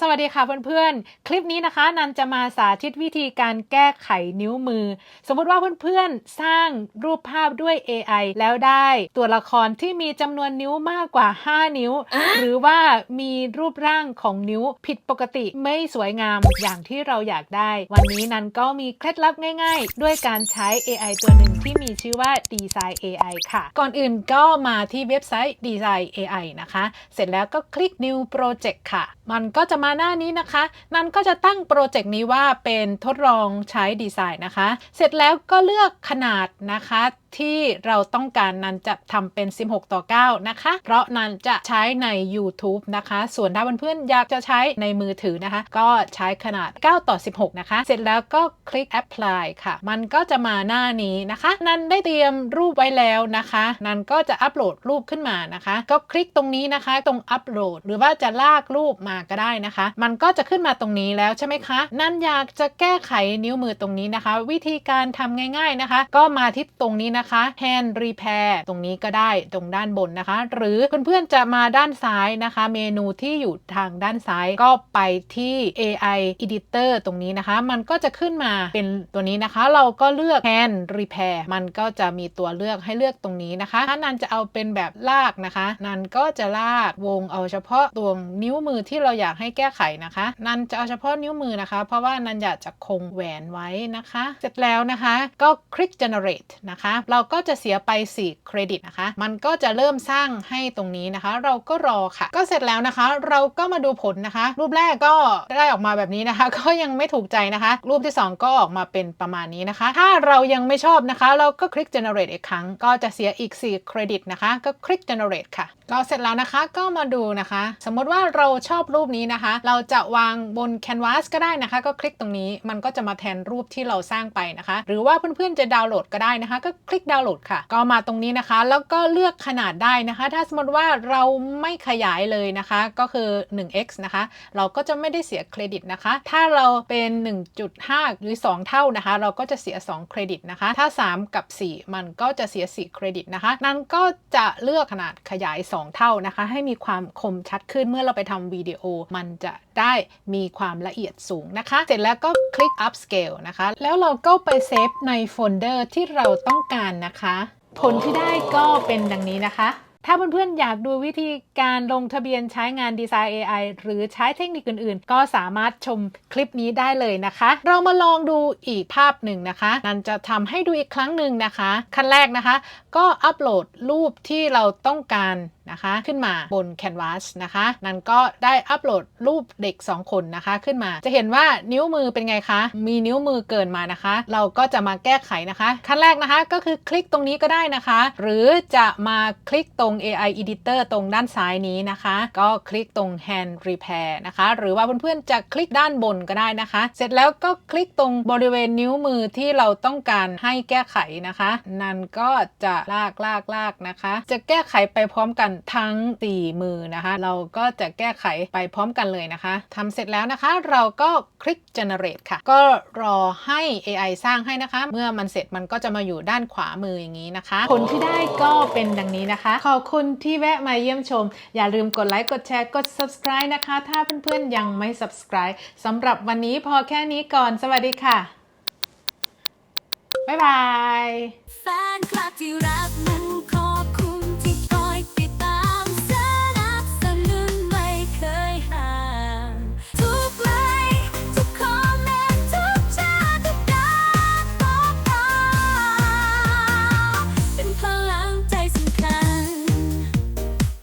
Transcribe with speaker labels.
Speaker 1: สวัสดีค่ะเพื่อนๆ คลิปนี้นะคะนันจะมาสาธิตวิธีการแก้ไขนิ้วมือ สมมติว่าเพื่อนๆ สร้างรูปภาพด้วย AI แล้วได้ตัวละครที่มีจำนวนนิ้วมากกว่า 5 นิ้ว หรือว่ามีรูปร่างของนิ้วผิดปกติไม่สวยงามอย่างที่เราอยากได้ วันนี้นันก็มีเคล็ดลับง่ายๆ ด้วยการใช้ AI ตัวหนึ่งที่มีชื่อว่า Design AI ค่ะ ก่อนอื่นก็มาที่เว็บไซต์ Design AI นะคะ เสร็จแล้วก็คลิก New Project ค่ะ มันก็จะมาาหน้านี้นะคะ นันก็จะตั้งโปรเจกต์นี้ว่าเป็นทดลองใช้ดีไซน์นะคะ เสร็จแล้วก็เลือกขนาดนะคะที่เราต้องการนั้นจะทำเป็น 16 ต่อ 9 นะคะ เพราะนั้นจะใช้ใน YouTube นะคะ ส่วนถ้าเพื่อนๆอยากจะใช้ในมือถือนะคะ ก็ใช้ขนาด 9 ต่อ 16 นะคะ เสร็จแล้วก็คลิก apply ค่ะ มันก็จะมาหน้านี้นะคะ นั้นได้เตรียมรูปไว้แล้วนะคะ นั้นก็จะอัปโหลดรูปขึ้นมานะคะ ก็คลิกตรงนี้นะคะ ตรงอัปโหลด หรือว่าจะลากรูปมาก็ได้นะคะ มันก็จะขึ้นมาตรงนี้แล้วใช่ไหมคะ นั้นอยากจะแก้ไขนิ้วมือตรงนี้นะคะ วิธีการทำง่าย ๆนะคะ ก็มาที่ตรงนี้นะคะ hand repair ตรงนี้ก็ได้ตรงด้านบนนะคะ หรือเพื่อนๆจะมาด้านซ้ายนะคะ เมนูที่อยู่ทางด้านซ้ายก็ไปที่ AI editor ตรงนี้นะคะ มันก็จะขึ้นมาเป็นตัวนี้นะคะ เราก็เลือก hand repair มันก็จะมีตัวเลือกให้เลือกตรงนี้นะคะถ้านันจะเอาเป็นแบบลากนะคะ นันก็จะลากวงเอาเฉพาะตัวนิ้วมือที่เราอยากให้แก้ไขนะคะ นันจะเอาเฉพาะนิ้วมือนะคะ เพราะว่านันอยากจะคงแหวนไว้นะคะ เสร็จแล้วนะคะก็คลิก generate นะคะเราก็จะเสียไป 4 เครดิตนะคะ มันก็จะเริ่มสร้างให้ตรงนี้นะคะ เราก็รอค่ะ ก็เสร็จแล้วนะคะ เราก็มาดูผลนะคะ รูปแรกก็ได้ออกมาแบบนี้นะคะ ก็ยังไม่ถูกใจนะคะ รูปที่ 2 ก็ออกมาเป็นประมาณนี้นะคะ ถ้าเรายังไม่ชอบนะคะ เราก็คลิก generate อีกครั้ง ก็จะเสียอีก 4 เครดิตนะคะ ก็คลิก generate ค่ะ ก็เสร็จแล้วนะคะ ก็มาดูนะคะ สมมติว่าเราชอบรูปนี้นะคะ เราจะวางบน canvas ก็ได้นะคะ ก็คลิกตรงนี้ มันก็จะมาแทนรูปที่เราสร้างไปนะคะ หรือว่าเพื่อนๆจะดาวน์โหลดก็ได้นะคะ ก็คลิกิกดาวน์โหลดค่ะ ก็มาตรงนี้นะคะ แล้วก็เลือกขนาดได้นะคะ ถ้าสมมติว่าเราไม่ขยายเลยนะคะ ก็คือ 1x นะคะ เราก็จะไม่ได้เสียเครดิตนะคะ ถ้าเราเป็น 1.5 หรือ 2 เท่านะคะ เราก็จะเสีย 2 เครดิตนะคะ ถ้า 3 กับ 4 มันก็จะเสีย 4 เครดิตนะคะ นั่นก็จะเลือกขนาดขยาย 2 เท่านะคะ ให้มีความคมชัดขึ้นเมื่อเราไปทำวิดีโอ มันจะได้มีความละเอียดสูงนะคะ เสร็จแล้วก็คลิก upscale นะคะ แล้วเราก็ไปเซฟในโฟลเดอร์ที่เราต้องการนะคะ ผลที่ได้ก็เป็นดังนี้นะคะ ถ้าเพื่อนๆอยากดูวิธีการลงทะเบียนใช้งาน Design AI หรือใช้เทคนิคอื่นๆ ก็สามารถชมคลิปนี้ได้เลยนะคะ เรามาลองดูอีกภาพหนึ่งนะคะนันจะทำให้ดูอีกครั้งหนึ่งนะคะ ขั้นแรกนะคะ ก็อัปโหลดรูปที่เราต้องการนะคะขึ้นมาบน Canvas นะคะ นันก็ได้อัปโหลดรูปเด็ก 2 คนนะคะขึ้นมา จะเห็นว่านิ้วมือเป็นไงคะ มีนิ้วมือเกินมานะคะ เราก็จะมาแก้ไขนะคะ ขั้นแรกนะคะก็คือคลิกตรงนี้ก็ได้นะคะ หรือจะมาคลิกตรง AI Editor ตรงด้านซ้ายนี้นะคะ ก็คลิกตรง Hand Repair นะคะ หรือว่าเพื่อนๆจะคลิกด้านบนก็ได้นะคะ เสร็จแล้วก็คลิกตรงบริเวณนิ้วมือที่เราต้องการให้แก้ไขนะคะ นั่นก็จะลากลากลากนะคะ จะแก้ไขไปพร้อมกันทั้ง4มือนะคะ เราก็จะแก้ไขไปพร้อมกันเลยนะคะทำเสร็จแล้วนะคะ เราก็คลิก generate ค่ะ ก็รอให้ AI สร้างให้นะคะ เมื่อมันเสร็จมันก็จะมาอยู่ด้านขวามืออย่างนี้นะคะ ผลที่ได้ก็เป็นดังนี้นะคะขอบคุณที่แวะมาเยี่ยมชม อย่าลืมกดไลค์กดแชร์กด subscribe นะคะ ถ้าเพื่อนๆยังไม่ subscribe สำหรับวันนี้พอแค่นี้ก่อน สวัสดีค่ะ บ๊ายบาย